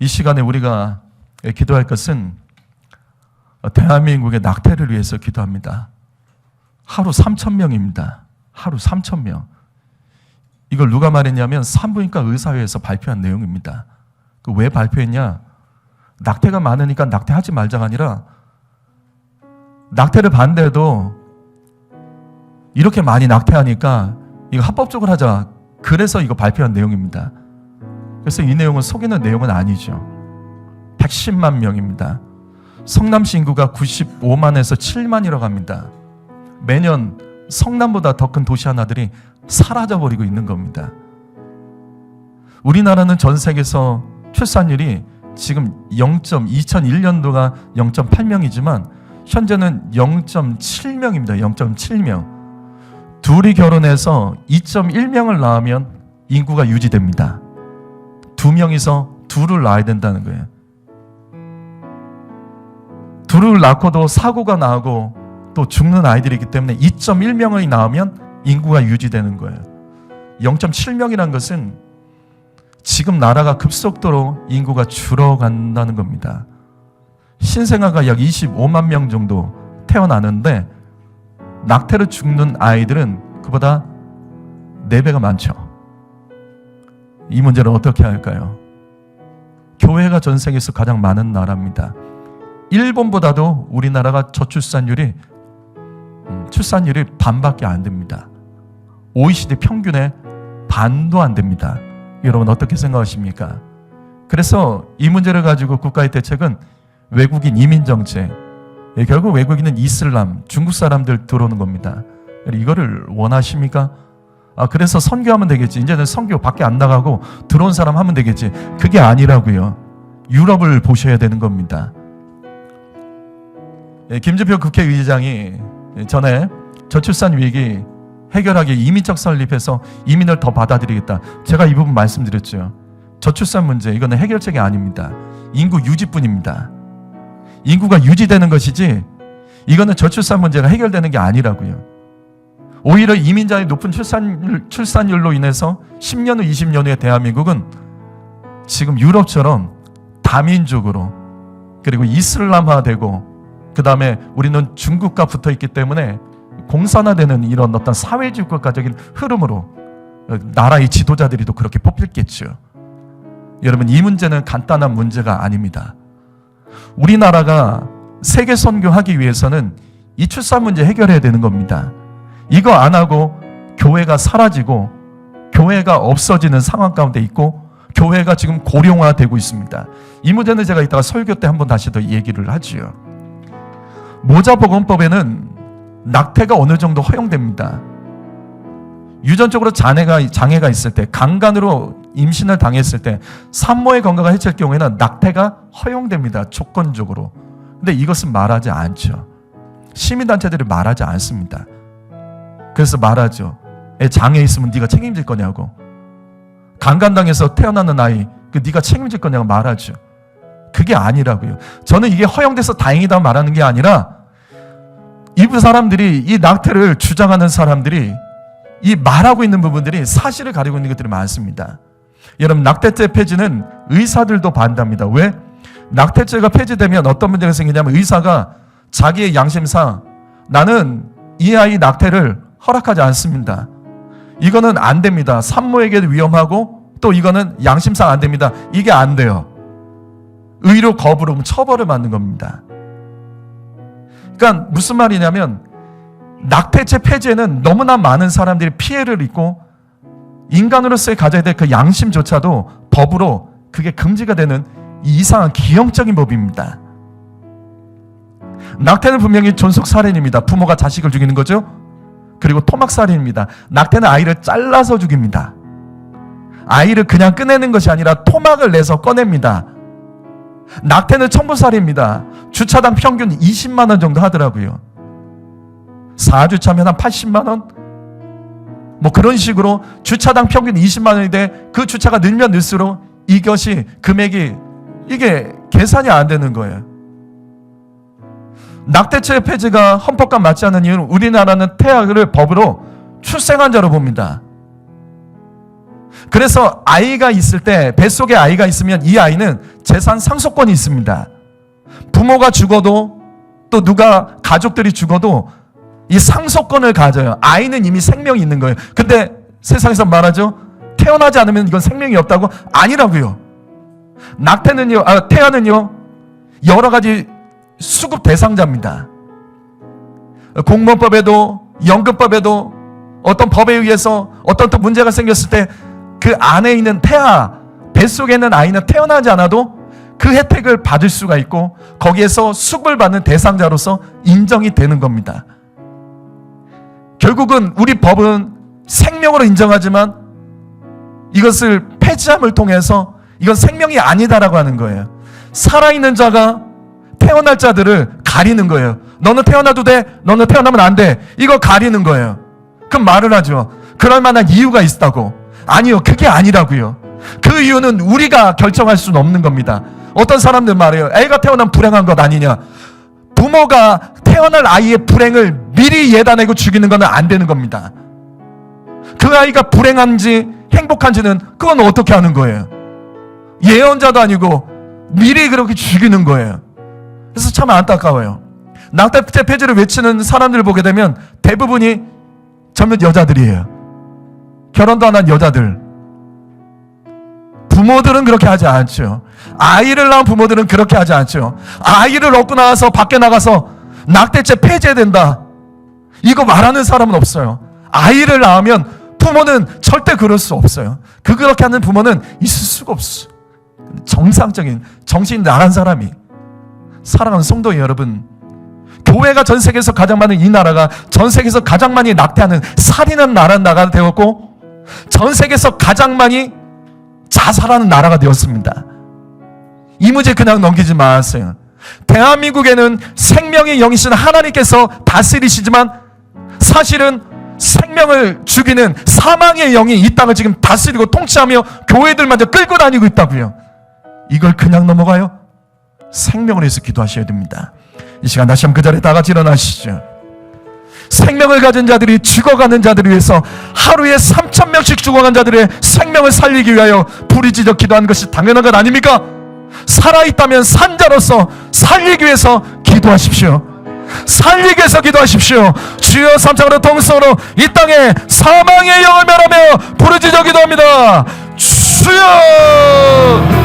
이 시간에 우리가 기도할 것은 대한민국의 낙태를 위해서 기도합니다. 하루 3천 명입니다. 하루 3천 명. 이걸 누가 말했냐면 산부인과 의사회에서 발표한 내용입니다. 그 왜 발표했냐? 낙태가 많으니까 낙태하지 말자가 아니라 낙태를 반대해도 이렇게 많이 낙태하니까 이거 합법적으로 하자. 그래서 이거 발표한 내용입니다. 그래서 이 내용은 속이는 내용은 아니죠. 110만 명입니다. 성남시 인구가 95만에서 7만이라고 합니다. 매년 성남보다 더 큰 도시 하나들이 사라져 버리고 있는 겁니다. 우리나라는 전 세계에서 출산율이 지금 0. 2001년도가 0.8명이지만 현재는 0.7명입니다. 0.7명. 둘이 결혼해서 2.1명을 낳으면 인구가 유지됩니다. 두 명이서 둘을 낳아야 된다는 거예요. 둘을 낳고도 사고가 나고 또 죽는 아이들이기 때문에 2.1명이 낳으면 인구가 유지되는 거예요. 0.7명이라는 것은 지금 나라가 급속도로 인구가 줄어간다는 겁니다. 신생아가 약 25만 명 정도 태어나는데 낙태로 죽는 아이들은 그보다 4배가 많죠. 이 문제를 어떻게 할까요? 교회가 전 세계에서 가장 많은 나라입니다. 일본보다도 우리나라가 저출산율이 음, 출산율이 반밖에 안 됩니다. OECD 평균의 반도 안 됩니다. 여러분 어떻게 생각하십니까? 그래서 이 문제를 가지고 국가의 대책은 외국인 이민 정책. 예, 결국 외국인은 이슬람, 중국 사람들 들어오는 겁니다. 이거를 원하십니까? 아, 그래서 선교하면 되겠지. 이제는 선교 밖에 안 나가고 들어온 사람 하면 되겠지. 그게 아니라고요. 유럽을 보셔야 되는 겁니다. 예, 김주표 국회의장이 전에 저출산 위기 해결하기 이민적 설립해서 이민을 더 받아들이겠다. 제가 이 부분 말씀드렸죠. 저출산 문제 이거는 해결책이 아닙니다. 인구 유지뿐입니다. 인구가 유지되는 것이지 이거는 저출산 문제가 해결되는 게 아니라고요. 오히려 이민자의 높은 출산율, 출산율로 인해서 10년 후, 20년 후에 대한민국은 지금 유럽처럼 다민족으로 그리고 이슬람화되고 그 다음에 우리는 중국과 붙어 있기 때문에 공산화되는 이런 어떤 사회주의 국가적인 흐름으로 나라의 지도자들이 또 그렇게 뽑혔겠죠. 여러분 이 문제는 간단한 문제가 아닙니다. 우리나라가 세계 선교하기 위해서는 이 출산 문제 해결해야 되는 겁니다. 이거 안 하고 교회가 사라지고 교회가 없어지는 상황 가운데 있고 교회가 지금 고령화되고 있습니다. 이 문제는 제가 이따가 설교 때 한번 다시 더 얘기를 하지요. 모자보건법에는 낙태가 어느 정도 허용됩니다. 유전적으로 장애가, 장애가 있을 때, 강간으로 임신을 당했을 때, 산모의 건강을 해칠 경우에는 낙태가 허용됩니다. 조건적으로. 근데 이것은 말하지 않죠. 시민단체들이 말하지 않습니다. 그래서 말하죠. 애 장애 있으면 네가 책임질 거냐고. 강간당해서 태어나는 아이, 그 네가 책임질 거냐고 말하죠. 그게 아니라고요. 저는 이게 허용돼서 다행이다 말하는 게 아니라 이 사람들이 이 낙태를 주장하는 사람들이 이 말하고 있는 부분들이 사실을 가리고 있는 것들이 많습니다. 여러분 낙태죄 폐지는 의사들도 반대합니다. 왜? 낙태죄가 폐지되면 어떤 문제가 생기냐면 의사가 자기의 양심상 나는 이 아이 낙태를 허락하지 않습니다. 이거는 안 됩니다. 산모에게도 위험하고 또 이거는 양심상 안 됩니다. 이게 안 돼요. 의료 거부로 처벌을 받는 겁니다. 그러니까 무슨 말이냐면 낙태죄 폐지에는 너무나 많은 사람들이 피해를 입고 인간으로서의 가져야 될 그 양심조차도 법으로 그게 금지가 되는 이 이상한 기형적인 법입니다. 낙태는 분명히 존속 살인입니다. 부모가 자식을 죽이는 거죠. 그리고 토막 살인입니다. 낙태는 아이를 잘라서 죽입니다. 아이를 그냥 꺼내는 것이 아니라 토막을 내서 꺼냅니다. 낙태는 첨부살입니다. 주차당 평균 20만 원 정도 하더라고요. 4주차면 한 80만 원? 뭐 그런 식으로 주차당 평균 20만 원인데 그 주차가 늘면 늘수록 이것이 금액이 이게 계산이 안 되는 거예요. 낙태죄 폐지가 헌법과 맞지 않는 이유는 우리나라는 태아를 법으로 출생한 자로 봅니다. 그래서 아이가 있을 때 뱃속에 아이가 있으면 이 아이는 재산 상속권이 있습니다. 부모가 죽어도 또 누가 가족들이 죽어도 이 상속권을 가져요. 아이는 이미 생명이 있는 거예요. 근데 세상에서 말하죠. 태어나지 않으면 이건 생명이 없다고 아니라고요. 낙태는요, 아, 태아는요, 여러 가지 수급 대상자입니다. 공무원법에도 연금법에도 어떤 법에 의해서 어떤 또 문제가 생겼을 때 그 안에 있는 태아, 뱃속에 있는 아이는 태어나지 않아도 그 혜택을 받을 수가 있고 거기에서 수급을 받는 대상자로서 인정이 되는 겁니다. 결국은 우리 법은 생명으로 인정하지만 이것을 폐지함을 통해서 이건 생명이 아니다라고 하는 거예요. 살아있는 자가 태어날 자들을 가리는 거예요. 너는 태어나도 돼. 너는 태어나면 안 돼. 이거 가리는 거예요. 그럼 말을 하죠. 그럴 만한 이유가 있다고. 아니요. 그게 아니라고요. 그 이유는 우리가 결정할 수는 없는 겁니다. 어떤 사람들 말해요. 애가 태어나면 불행한 것 아니냐. 부모가 태어날 아이의 불행을 미리 예단하고 죽이는 것은 안 되는 겁니다. 그 아이가 불행한지 행복한지는 그건 어떻게 하는 거예요? 예언자도 아니고 미리 그렇게 죽이는 거예요. 그래서 참 안타까워요. 낙태죄 폐지를 외치는 사람들을 보게 되면 대부분이 젊은 여자들이에요. 결혼도 안 한 여자들. 부모들은 그렇게 하지 않죠. 아이를 낳은 부모들은 그렇게 하지 않죠. 아이를 얻고 나서 밖에 나가서 낙태죄 폐지해야 된다. 이거 말하는 사람은 없어요. 아이를 낳으면 부모는 절대 그럴 수 없어요. 그 그렇게 하는 부모는 있을 수가 없어. 정상적인 정신 나간 사람이 사랑하는 성도 여러분, 교회가 전 세계에서 가장 많은 이 나라가 전 세계에서 가장 많이 낙태하는 나라 나라가 되었고 전 세계에서 가장 많이 자살하는 나라가 되었습니다. 이 문제 그냥 넘기지 마세요. 대한민국에는 생명의 영이신 하나님께서 다스리시지만 사실은 생명을 죽이는 사망의 영이 이 땅을 지금 다스리고 통치하며 교회들마저 끌고 다니고 있다고요. 이걸 그냥 넘어가요? 생명을 위해서 기도하셔야 됩니다. 이 시간 다시 한번 그 자리에 다 같이 일어나시죠. 생명을 가진 자들이 죽어가는 자들을 위해서 하루에 3천 명씩 죽어간 자들의 생명을 살리기 위하여 부리짖어 기도하는 것이 당연한 것 아닙니까? 살아있다면 산자로서 살리기 위해서 기도하십시오. 살리기 위해서 기도하십시오. 주여 삼창으로 동성으로 이 땅에 사망의 영을 멸하며 부르짖어 기도합니다. 주여!